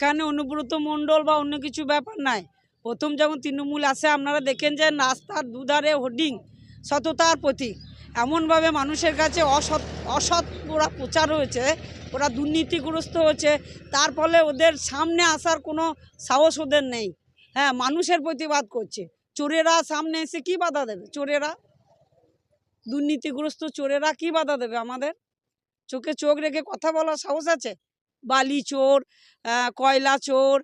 এখানে অনুব্রত মণ্ডল বা অন্য কিছু ব্যাপার নাই। প্রথম যখন তৃণমূল আসে, আপনারা দেখেন যে নাস্তার দুধারে হোর্ডিং, সততার প্রতীক। এমনভাবে মানুষের কাছে অসৎ অসৎ ওরা প্রচার হয়েছে, ওরা দুর্নীতিগ্রস্ত হয়েছে। তার ফলে ওদের সামনে আসার কোনো সাহস ওদের নেই। হ্যাঁ মানুষের প্রতিবাদ করছে। চোরেরা সামনে এসে কি বাধা দেবে? চোরেরা? দুর্নীতিগ্রস্ত চোরেরা কি বাধা দেবে আমাদের? চোখে চোখ রেখে কথা বলার সাহস আছে? বালি চোর কয়লা চোর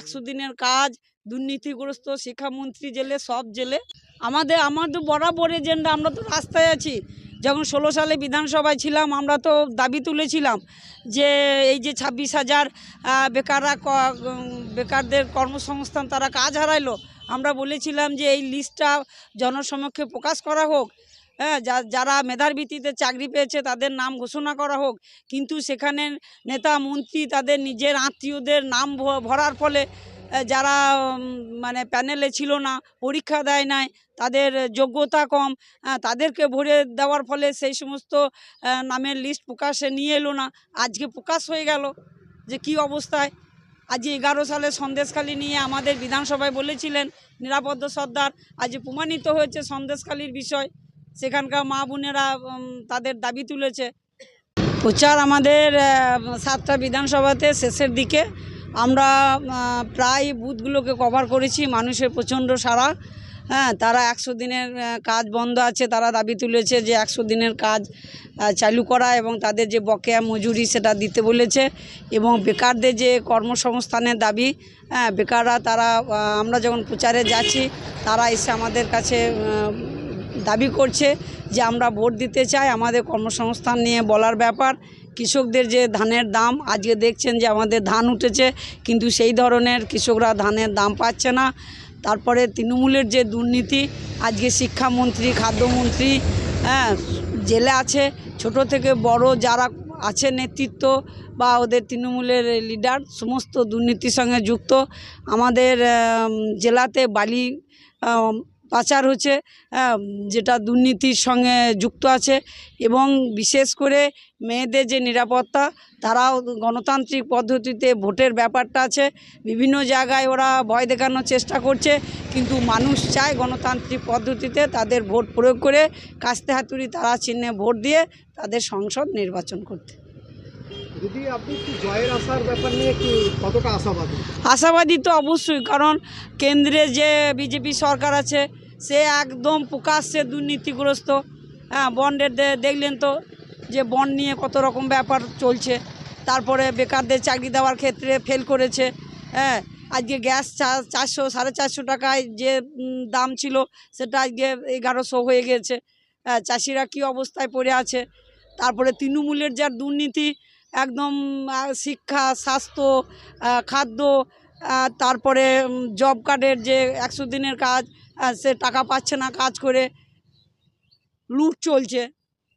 একশো দিনের কাজ, দুর্নীতিগ্রস্ত শিক্ষামন্ত্রী জেলে, সব জেলে। আমাদের, আমার তো বরাবর এজেন্ডা, আমরা তো রাস্তায় আছি। যখন ষোলো সালে বিধানসভায় ছিলাম, আমরা তো দাবি তুলেছিলাম যে, এই যে ছাব্বিশ হাজার বেকাররা বেকারদের কর্মসংস্থান, তারা কাজ হারাইলো। আমরা বলেছিলাম যে, এই লিস্টটা জনসমক্ষে প্রকাশ করা হোক। হ্যাঁ যারা মেধার ভিত্তিতে চাকরি পেয়েছে তাদের নাম ঘোষণা করা হোক। কিন্তু সেখানে নেতা, মন্ত্রী তাদের নিজের আত্মীয়দের নাম ভরার ফলে যারা মানে প্যানেলে ছিল না, পরীক্ষা দেয় নাই, তাদের যোগ্যতা কম তাদেরকে ভরে দেওয়ার ফলে সেই সমস্ত নামের লিস্ট প্রকাশে নিয়ে এলো না। আজকে প্রকাশ হয়ে গেল যে কি অবস্থায়। আজ এগারো সালে সন্দেশখালি নিয়ে আমাদের বিধানসভায় বলেছিলেন, নিরাপদ সর্দার, আজ প্রমাণিত হয়েছে সন্দেশখালির বিষয়। সেখানকার মা বোনেরা তাদের দাবি তুলেছে। প্রচার আমাদের সাতটা বিধানসভাতে শেষের দিকে। আমরা প্রায় বুথগুলোকে কভার করেছি, মানুষের প্রচণ্ড সারা হ্যাঁ তারা একশো দিনের কাজ বন্ধ আছে। তারা দাবি তুলেছে যে একশো দিনের কাজ চালু করা এবং তাদের যে বকেয়া মজুরি সেটা দিতে বলেছে এবং বেকারদের যে কর্মসংস্থানের দাবি হ্যাঁ বেকাররা তারা আমরা যখন প্রচারে যাচ্ছি, তারা এসে আমাদের কাছে দাবি করছে যে আমরা ভোট দিতে চাই আমাদের কর্মসংস্থান নিয়ে বলার ব্যাপার। কৃষকদের যে ধানের দাম, আজকে দেখছেন যে আমাদের ধান উঠেছে, কিন্তু সেই ধরনের কৃষকরা ধানের দাম পাচ্ছে না। তারপরে তৃণমূলের যে দুর্নীতি, আজকে শিক্ষামন্ত্রী, খাদ্যমন্ত্রী হ্যাঁ জেলে আছে। ছোট থেকে বড় যারা আছে নেতৃত্ব বা ওদের তৃণমূলের লিডার, সমস্ত দুর্নীতির সঙ্গে যুক্ত। আমাদের জেলাতে বালি পাচার হচ্ছে যেটা দুর্নীতির সঙ্গে যুক্ত আছে এবং বিশেষ করে মেয়েদের যে নিরাপত্তা, তারাও গণতান্ত্রিক পদ্ধতিতে ভোটের ব্যাপারটা আছে। বিভিন্ন জায়গায় ওরা ভয় দেখানোর চেষ্টা করছে, কিন্তু মানুষ চায় গণতান্ত্রিক পদ্ধতিতে তাদের ভোট প্রয়োগ করে কাস্তে হাতুড়ি তারা চিহ্নে ভোট দিয়ে তাদের সংসদ নির্বাচন করতে। ব্যাপার নিয়ে কি আশাবাদী? তো অবশ্যই, কারণ কেন্দ্রে যে বিজেপি সরকার আছে, সে একদম প্রকাশ্যে দুর্নীতিগ্রস্ত। হ্যাঁ বন্ডের দেখলেন তো যে বন্ড নিয়ে কত রকম ব্যাপার চলছে। তারপরে বেকারদের চাকরি দেওয়ার ক্ষেত্রে ফেল করেছে। হ্যাঁ আজকে গ্যাস চারশো, সাড়ে চারশো টাকায় যে দাম ছিল, সেটা আজকে এগারোশো হয়ে গেছে। হ্যাঁ চাষিরা কী অবস্থায় পড়ে আছে? তারপরে তৃণমূলের যার দুর্নীতি একদম শিক্ষা, স্বাস্থ্য খাদ্য তারপরে জব কার্ডের যে একশো দিনের কাজ সে টাকা পাচ্ছে না কাজ করে। লুট চলছে।